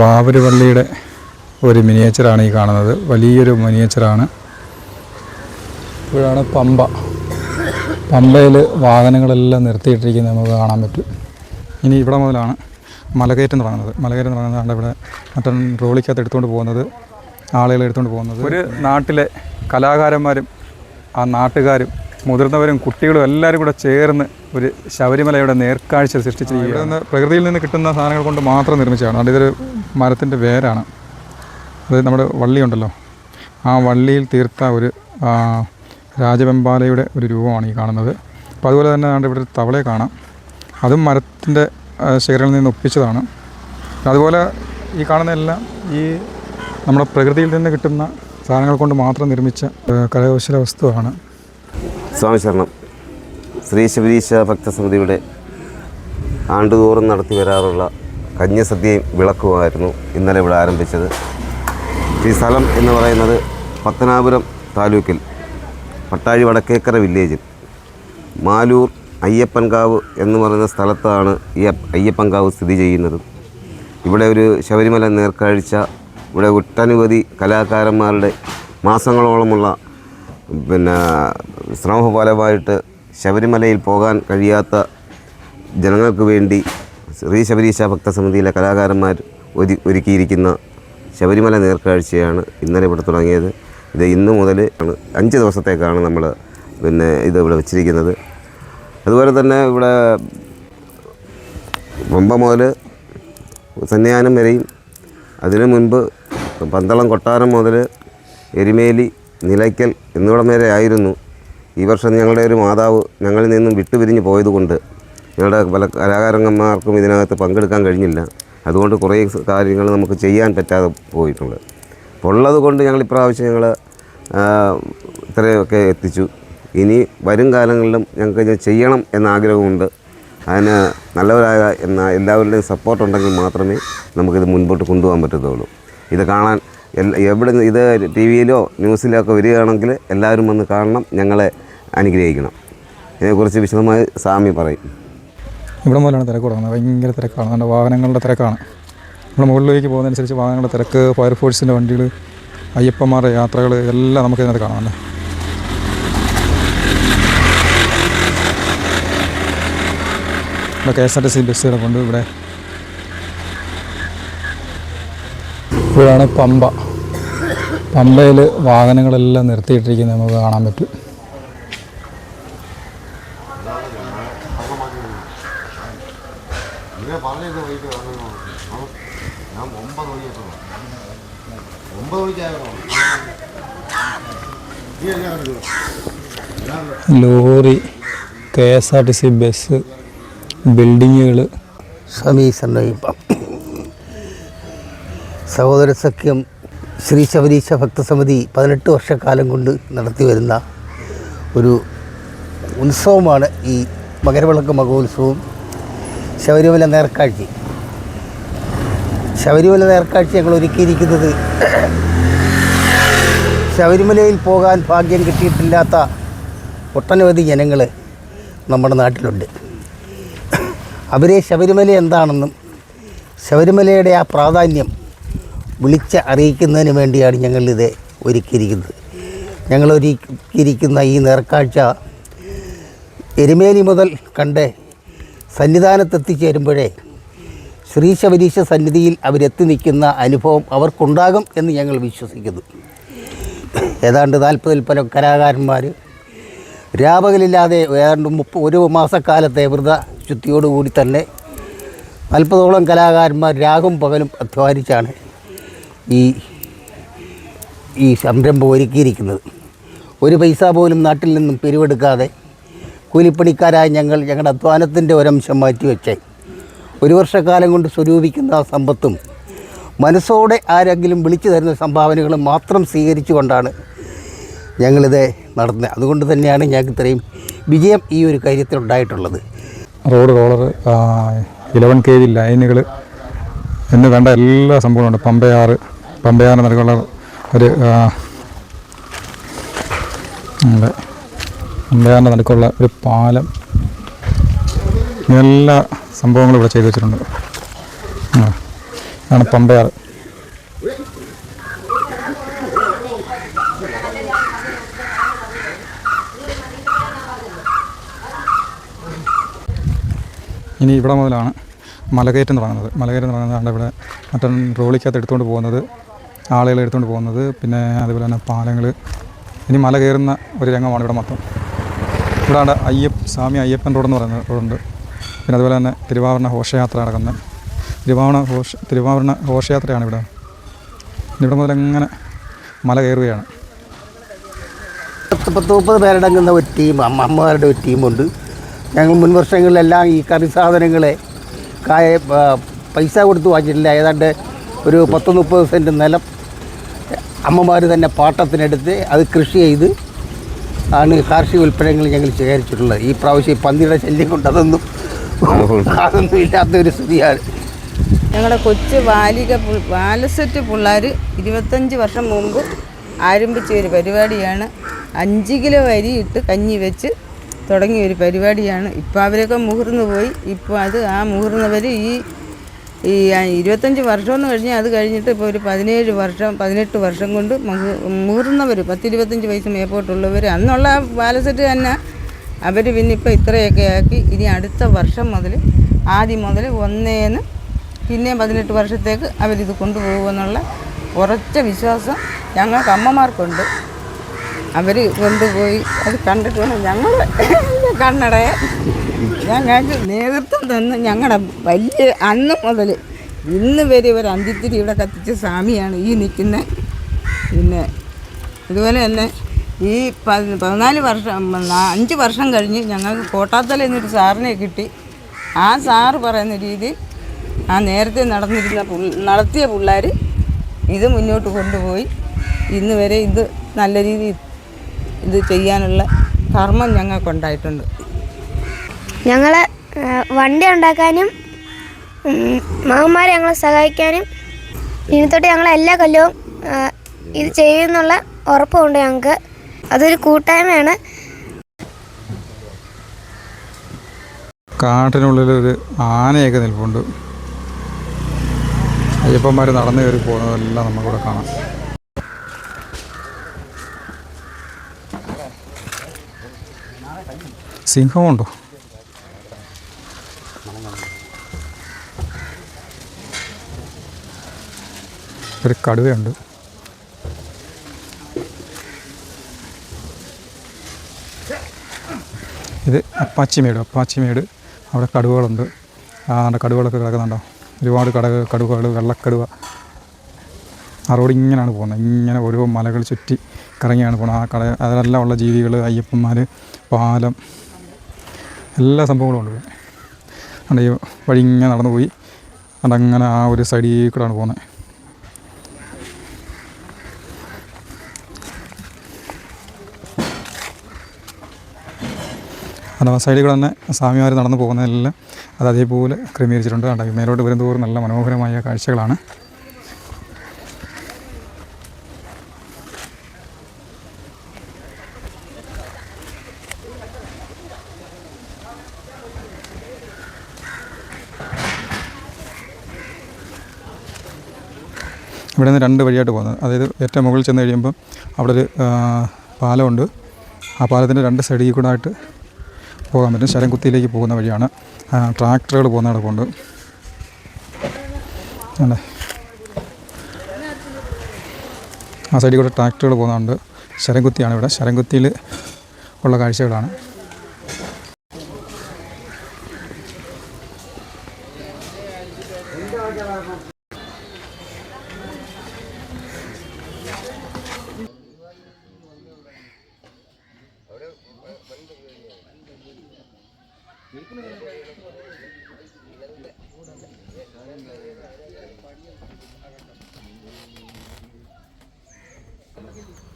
വാവരുപള്ളിയുടെ ഒരു മിനിയേച്ചറാണ് ഈ കാണുന്നത്. വലിയൊരു മിനിയേച്ചറാണ്. ഇപ്പോഴാണ് പമ്പ. പമ്പയിൽ വാഹനങ്ങളെല്ലാം നിർത്തിയിട്ടിരിക്കുന്നത് നമുക്ക് കാണാൻ പറ്റും. ഇനി ഇവിടെ മുതലാണ് മലകയറ്റം തുടങ്ങുന്നത്. മലകയറ്റം തുടങ്ങുന്നതാണ് ഇവിടെ മറ്റൊരു ട്രോളിക്കകത്ത് എടുത്തുകൊണ്ട് പോകുന്നത്. ആളുകൾ എടുത്തുകൊണ്ട് പോകുന്നത്. ഒരു നാട്ടിലെ കലാകാരന്മാരും ആ നാട്ടുകാരും മുതിർന്നവരും കുട്ടികളും എല്ലാവരും കൂടെ ചേർന്ന് ഒരു ശബരിമലയുടെ നേർക്കാഴ്ച സൃഷ്ടിച്ചിരിക്കുക ഇവിടെ നിന്ന് പ്രകൃതിയിൽ നിന്ന് കിട്ടുന്ന സാധനങ്ങൾ കൊണ്ട് മാത്രം നിർമ്മിച്ചതാണ്. അതുകൊണ്ട് ഇതൊരു മരത്തിന്റെ വേരാണ്. അത് നമ്മുടെ വള്ളിയുണ്ടല്ലോ ആ വള്ളിയിൽ തീർത്ത ഒരു രാജവെമ്പാലയുടെ ഒരു രൂപമാണ് ഈ കാണുന്നത്. അപ്പോൾ അതുപോലെ തന്നെ ആണ് ഇവിടെ ഒരു തവളയെ കാണാം. അതും മരത്തിന്റെ ശേഖരങ്ങളിൽ നിന്ന് ഒപ്പിച്ചതാണ്. അതുപോലെ ഈ കാണുന്ന എല്ലാം ഈ നമ്മുടെ പ്രകൃതിയിൽ നിന്ന് കിട്ടുന്ന സാധനങ്ങൾ കൊണ്ട് മാത്രം നിർമ്മിച്ച കരകൗശല വസ്തുവാണ്. സ്വാമി ശരണം. ശ്രീ ശബരീശ ഭക്തസമിതിയുടെ ആണ്ടുതോറും നടത്തി വരാറുള്ള കന്യസദ്യയും വിളക്കുമായിരുന്നു ഇന്നലെ ഇവിടെ ആരംഭിച്ചത്. ഈ സ്ഥലം എന്ന് പറയുന്നത് പത്തനാപുരം താലൂക്കിൽ പട്ടാഴി വടക്കേക്കര വില്ലേജിൽ. മാലൂർ അയ്യപ്പൻകാവ് എന്ന് പറയുന്ന സ്ഥലത്താണ് ഈ അയ്യപ്പൻകാവ് സ്ഥിതി ചെയ്യുന്നത്. ഇവിടെ ഒരു ശബരിമല നേർക്കാഴ്ച ഇവിടെ ഒട്ടനവധി കലാകാരന്മാരുടെ മാസങ്ങളോളമുള്ള പിന്നെ ശ്രമഫലമായിട്ട് ശബരിമലയിൽ പോകാൻ കഴിയാത്ത ജനങ്ങൾക്ക് വേണ്ടി ശ്രീ ശബരീശ ഭക്തസമിതിയിലെ കലാകാരന്മാർ ഒരു ഒരുക്കിയിരിക്കുന്ന ശബരിമല നേർക്കാഴ്ചയാണ് ഇന്നലെ ഇവിടെ തുടങ്ങിയത്. ഇത് ഇന്ന് മുതൽ അഞ്ച് ദിവസത്തേക്കാണ് നമ്മൾ പിന്നെ ഇത് ഇവിടെ വെച്ചിരിക്കുന്നത്. അതുപോലെ തന്നെ ഇവിടെ പമ്പ മുതൽ സന്യാനം വരെയും അതിനു മുൻപ് പന്തളം കൊട്ടാരം മുതൽ എരുമേലി നിലയ്ക്കൽ എന്നിവിടം വരെ ആയിരുന്നു ഈ വർഷം ഞങ്ങളുടെ ഒരു മാതാവ് ഞങ്ങളിൽ നിന്നും വിട്ടുപിരിഞ്ഞ് പോയതുകൊണ്ട് ഞങ്ങളുടെ പല കലാകാരന്മാർക്കും ഇതിനകത്ത് പങ്കെടുക്കാൻ കഴിഞ്ഞില്ല. അതുകൊണ്ട് കുറേ കാര്യങ്ങൾ നമുക്ക് ചെയ്യാൻ പറ്റാതെ പോയിട്ടുണ്ട്. ഉള്ളത് കൊണ്ട് ഞങ്ങൾ ഇപ്രാവശ്യം ഞങ്ങൾ ഇത്രയൊക്കെ എത്തിച്ചു. ഇനി വരും കാലങ്ങളിലും ഞങ്ങൾക്ക് ചെയ്യണം എന്ന ആഗ്രഹമുണ്ട്. അതിന് നല്ലവരായ എന്ന എല്ലാവരുടെയും സപ്പോർട്ട് ഉണ്ടെങ്കിൽ മാത്രമേ നമുക്കിത് മുൻപോട്ട് കൊണ്ടുപോകാൻ പറ്റത്തുള്ളൂ. ഇത് കാണാൻ എവിടെ ഇത് ടി വിയിലോ ന്യൂസിലോ ഒക്കെ വരികയാണെങ്കിൽ എല്ലാവരും വന്ന് കാണണം. ഞങ്ങളെ അനുഗ്രഹിക്കണം. ഇതിനെക്കുറിച്ച് വിശദമായി സ്വാമി പറയും. ഇവിടെ മുതലാണ് തിരക്ക് തുടങ്ങുന്നത്. ഭയങ്കര തിരക്കാണ്. നമ്മുടെ വാഹനങ്ങളുടെ തിരക്കാണ്. നമ്മൾ മുകളിലേക്ക് പോകുന്നതനുസരിച്ച് വാഹനങ്ങളുടെ തിരക്ക് ഫയർഫോഴ്സിന്റെ വണ്ടികൾ അയ്യപ്പന്മാരുടെ യാത്രകൾ എല്ലാം നമുക്ക് ഇതിനകത്ത് കാണാമല്ലേ ഇവിടെ K S R T C ബസ്സുകളെ കൊണ്ട് ഇവിടെ. ഇവിടെയാണ് പമ്പ. പമ്പയിൽ വാഹനങ്ങളെല്ലാം നിർത്തിയിട്ടിരിക്കുന്നത് നമുക്ക് കാണാൻ പറ്റും. Lorry K S R T C bus ബിൽഡിങ്ങുകൾ. സമീസന്നയിപ്പം സഹോദര സഖ്യം ശ്രീ ശബരീശ ഭക്തസമിതി പതിനെട്ട് വർഷക്കാലം കൊണ്ട് നടത്തി വരുന്ന ഒരു ഉത്സവമാണ് ഈ മകരവിളക്ക് മഹോത്സവം. ശബരിമല നേർക്കാഴ്ച. ശബരിമല നേർക്കാഴ്ച ഞങ്ങൾ ഒരുക്കിയിരിക്കുന്നത് ശബരിമലയിൽ പോകാൻ ഭാഗ്യം കിട്ടിയിട്ടില്ലാത്ത ഒട്ടനവധി ജനങ്ങൾ നമ്മുടെ നാട്ടിലുണ്ട്. അവരെ ശബരിമല എന്താണെന്നും ശബരിമലയുടെ ആ പ്രാധാന്യം വിളിച്ച് അറിയിക്കുന്നതിന് വേണ്ടിയാണ് ഞങ്ങളിത് ഒരുക്കിയിരിക്കുന്നത്. ഞങ്ങൾ ഒരുക്കിയിരിക്കുന്ന ഈ നേർക്കാഴ്ച എരുമേലി മുതൽ കണ്ട് സന്നിധാനത്തെത്തിച്ചേരുമ്പോഴേ ശ്രീശബരീശ സന്നിധിയിൽ അവരെത്തി നിൽക്കുന്ന അനുഭവം അവർക്കുണ്ടാകും എന്ന് ഞങ്ങൾ വിശ്വസിക്കുന്നു. ഏതാണ്ട് നാൽപ്പതിൽ പല കലാകാരന്മാർ രാപകലില്ലാതെ ഏതാണ്ട് മുപ്പ ഒരു മാസക്കാലത്തെ വ്രത ശുദ്ധിയോടുകൂടി തന്നെ നാൽപ്പതോളം കലാകാരന്മാർ രാഗും പകലും അധ്വാനിച്ചാണ് ഈ ഈ സംരംഭം ഒരുക്കിയിരിക്കുന്നത്. ഒരു പൈസ പോലും നാട്ടിൽ നിന്നും പിരിവെടുക്കാതെ കൂലിപ്പണിക്കാരായ ഞങ്ങൾ ഞങ്ങളുടെ അധ്വാനത്തിന്റെ ഒരംശം മാറ്റിവെച്ച്. ഒരു വർഷക്കാലം കൊണ്ട് സ്വരൂപിക്കുന്ന ആ സമ്പത്തും മനസ്സോടെ ആരെങ്കിലും വിളിച്ചു തരുന്ന സംഭാവനകളും മാത്രം സ്വീകരിച്ചു സ്വീകരിച്ചുകൊണ്ടാണ് ഞങ്ങളിത് നടത്തുന്നത് അതുകൊണ്ട് തന്നെയാണ് ഞങ്ങൾക്ക് ഇത്രയും വിജയം ഈ ഒരു കാര്യത്തിൽ ഉണ്ടായിട്ടുള്ളത്. Road roller eleven K V ലൈനുകൾ എന്ന് വേണ്ട എല്ലാ സംഭവമുണ്ട് പമ്പയാറ് പമ്പയാറ് നിലക്കുള്ള ഒരു നമ്മുടെ പമ്പയാറിന്റെ നടുക്കുള്ള ഒരു പാലം. എല്ലാ സംഭവങ്ങളും ഇവിടെ ചെയ്തു വെച്ചിട്ടുണ്ട്. ആണ് പമ്പയാറ് ഇനി ഇവിടെ മുതലാണ് മലകയറ്റം തുടങ്ങുന്നത് മലകയറ്റം തുടങ്ങുന്നതാണ് ഇവിടെ മറ്റേ ട്രോളിക്കകത്ത് എടുത്തുകൊണ്ട് പോകുന്നത് ആളുകൾ എടുത്തുകൊണ്ട് പോകുന്നത് പിന്നെ അതുപോലെ തന്നെ പാലങ്ങൾ. ഇനി മല കയറുന്ന ഒരു രംഗമാണ് ഇവിടെ മൊത്തം. ഇവിടെ അവിടെ അയ്യപ്പ സ്വാമി അയ്യപ്പൻ റോഡ് എന്ന് പറയുന്ന റോഡുണ്ട് പിന്നെ അതുപോലെ തന്നെ തിരുവാഭരണ ഘോഷയാത്ര നടക്കുന്നത് തിരുവാഭരണ ഘോഷ തിരുവാഭരണ ഘോഷയാത്രയാണ് ഇവിടെ. ഇവിടെ മുതൽ എങ്ങനെ മല കയറുകയാണ്. പത്ത് പത്ത് മുപ്പത് പേരടങ്ങുന്ന ഒരു ടീം അമ്മ അമ്മമാരുടെ ഒരു ടീമുണ്ട്. ഞങ്ങൾ മുൻ വർഷങ്ങളിലെല്ലാം ഈ കറി സാധനങ്ങളെ കായ പൈസ കൊടുത്ത് വാങ്ങിച്ചിട്ടില്ല. ഏതാണ്ട് ഒരു പത്ത് മുപ്പത് സെന്റ് നിലം അമ്മമാർ തന്നെ പാട്ടത്തിനെടുത്ത് അത് കൃഷി ചെയ്ത് ആണ് കാർഷിക ഉൽപ്പന്നങ്ങൾ ഞങ്ങൾ ശേഖരിച്ചിട്ടുള്ളത്. ഈ പ്രാവശ്യം പന്നിയുടെ ശല്യം കൊണ്ട് അതൊന്നും അതൊന്നും ഇല്ലാത്ത ഒരു സ്ഥിതിയാണ്. ഞങ്ങളുടെ കൊച്ചു ബാലിക ബാലസെറ്റ് പിള്ളേർ ഇരുപത്തഞ്ച് വർഷം മുമ്പ് ആരംഭിച്ച ഒരു പരിപാടിയാണ്. അഞ്ച് കിലോ അരി ഇട്ട് കഞ്ഞി വെച്ച് തുടങ്ങിയ ഒരു പരിപാടിയാണ്. ഇപ്പോൾ അവരൊക്കെ മുഹർന്നു പോയി. ഇപ്പോൾ അത് ആ മുഹർന്നവർ ഈ ഈ ഇരുപത്തഞ്ച് വർഷമെന്ന് കഴിഞ്ഞാൽ അത് കഴിഞ്ഞിട്ട് ഇപ്പോൾ ഒരു പതിനേഴ് വർഷം പതിനെട്ട് വർഷം കൊണ്ട് മുതിർന്നവർ പത്തിരുപത്തഞ്ച് വയസ്സ് മേപ്പോട്ടുള്ളവർ അന്നുള്ള ബാലസെറ്റ് തന്നെ അവർ പിന്നെ ഇപ്പോൾ ഇത്രയൊക്കെ ആക്കി. ഇനി അടുത്ത വർഷം മുതൽ ആദ്യം മുതൽ ഒന്നേന്ന് പിന്നെയും പതിനെട്ട് വർഷത്തേക്ക് അവരിത് കൊണ്ടുപോകുമെന്നുള്ള ഉറച്ച വിശ്വാസം ഞങ്ങൾക്ക് അമ്മമാർക്കുണ്ട്. അവർ കൊണ്ടുപോയി അത് കണ്ടിട്ട് വേണം ഞങ്ങൾ കണ്ണടയെ ഞങ്ങൾക്ക് നേതൃത്വം തന്ന് ഞങ്ങളുടെ വലിയ അന്ന് മുതൽ ഇന്ന് വരെ ഒരു അന്ത്യത്തിരി ഇവിടെ കത്തിച്ച സ്വാമിയാണ് ഈ നിൽക്കുന്ന. പിന്നെ അതുപോലെ തന്നെ ഈ പതി- പതിനാല് വർഷം അഞ്ച് വർഷം കഴിഞ്ഞ് ഞങ്ങൾക്ക് കോട്ടാത്തല എന്നൊരു സാറിനെ കിട്ടി. ആ സാറ് പറയുന്ന രീതി ആ നേരത്തെ നടന്നിരുന്ന നടത്തിയ പിള്ളേർ ഇത് മുന്നോട്ട് കൊണ്ടുപോയി. ഇന്ന് വരെ ഇത് നല്ല രീതിയിൽ ഇത് ചെയ്യാനുള്ള കർമ്മം ഞങ്ങൾക്കുണ്ടായിട്ടുണ്ട്. ഞങ്ങൾ വണ്ടി ഉണ്ടാക്കാനും മാമന്മാരെ ഞങ്ങളെ സഹായിക്കാനും ഇനി തൊട്ട് ഞങ്ങൾ എല്ലാ കൊല്ലവും ഇത് ചെയ്യുന്നുള്ള ഉറപ്പുണ്ട് ഞങ്ങൾക്ക്. അതൊരു കൂട്ടായ്മയാണ്. കാട്ടിനുള്ളിൽ ഒരു ആനയൊക്കെ നിൽപ്പുണ്ട്. അയ്യപ്പന്മാർ നടന്നു കയറി പോകുന്നതെല്ലാം നമുക്കിവിടെ കാണാം. സിംഹമുണ്ടോ? ഒരു കടുവയുണ്ട്. ഇത് അപ്പാച്ചിമേട് അപ്പാച്ചിമേട്. അവിടെ കടുവകളുണ്ട്. ആ കടുവകളൊക്കെ കിടക്കുന്നുണ്ടോ? ഒരുപാട് കടക കടുവകൾ വെള്ളക്കടുവ. ആ റോഡ് ഇങ്ങനെയാണ് പോകുന്നത്. ഇങ്ങനെ ഓരോ മലകൾ ചുറ്റി കറങ്ങിയാണ് പോകുന്നത്. ആ കട അതിലെല്ലാം ഉള്ള ജീവികൾ അയ്യപ്പന്മാർ പാലം എല്ലാ സംഭവങ്ങളും ഉണ്ട്. അതുകൊണ്ട് ഈ വഴി ഇങ്ങനെ നടന്നു പോയി. അതുകൊണ്ട് അങ്ങനെ ആ ഒരു സൈഡിൽ കൂടെയാണ് പോകുന്നത്. അത് ആ സൈഡിൽ കൂടെ തന്നെ സ്വാമിമാർ നടന്നു പോകുന്നതെല്ലാം അത് അതേപോലെ ക്രമീകരിച്ചിട്ടുണ്ട്. കണ്ടോ മേലോട്ട് വരുന്തോറും നല്ല മനോഹരമായ കാഴ്ചകളാണ്. ഇവിടെ നിന്ന് രണ്ട് വഴിയായിട്ട് പോകുന്നത്. അതായത് ഏറ്റവും മുകളിൽ ചെന്ന് കഴിയുമ്പം അവിടെ ഒരു പാലമുണ്ട്. ആ പാലത്തിന്റെ രണ്ട് സൈഡിൽ കൂടെ ആയിട്ട് പോകാൻ പറ്റും. ശരംകുത്തിയിലേക്ക് പോകുന്ന വഴിയാണ്. ട്രാക്ടറുകൾ പോകുന്ന കിടപ്പുണ്ട് അല്ലേ? ആ സൈഡിൽ കൂടെ ട്രാക്ടറുകൾ പോകുന്നുണ്ട് ശരംകുത്തിയാണ് ഇവിടെ. ശരംകുത്തിയിൽ ഉള്ള കാഴ്ചകളാണ്. Thank you.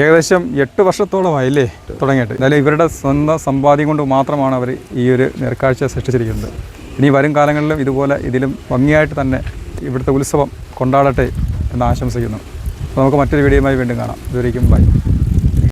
ഏകദേശം എട്ട് വർഷത്തോളമായില്ലേ തുടങ്ങിയിട്ട്. എന്നാലും ഇവരുടെ സ്വന്തം സമ്പാദ്യം കൊണ്ട് മാത്രമാണ് അവർ ഈ ഒരു നേർക്കാഴ്ച സൃഷ്ടിച്ചിരിക്കുന്നത്. ഇനി വരും കാലങ്ങളിലും ഇതുപോലെ ഇതിലും ഭംഗിയായിട്ട് തന്നെ ഇവിടുത്തെ ഉത്സവം കൊണ്ടാടട്ടെ എന്ന് ആശംസിക്കുന്നു. നമുക്ക് മറ്റൊരു വീഡിയോയുമായി വീണ്ടും കാണാം. ഇതുവരേക്കും ബൈ.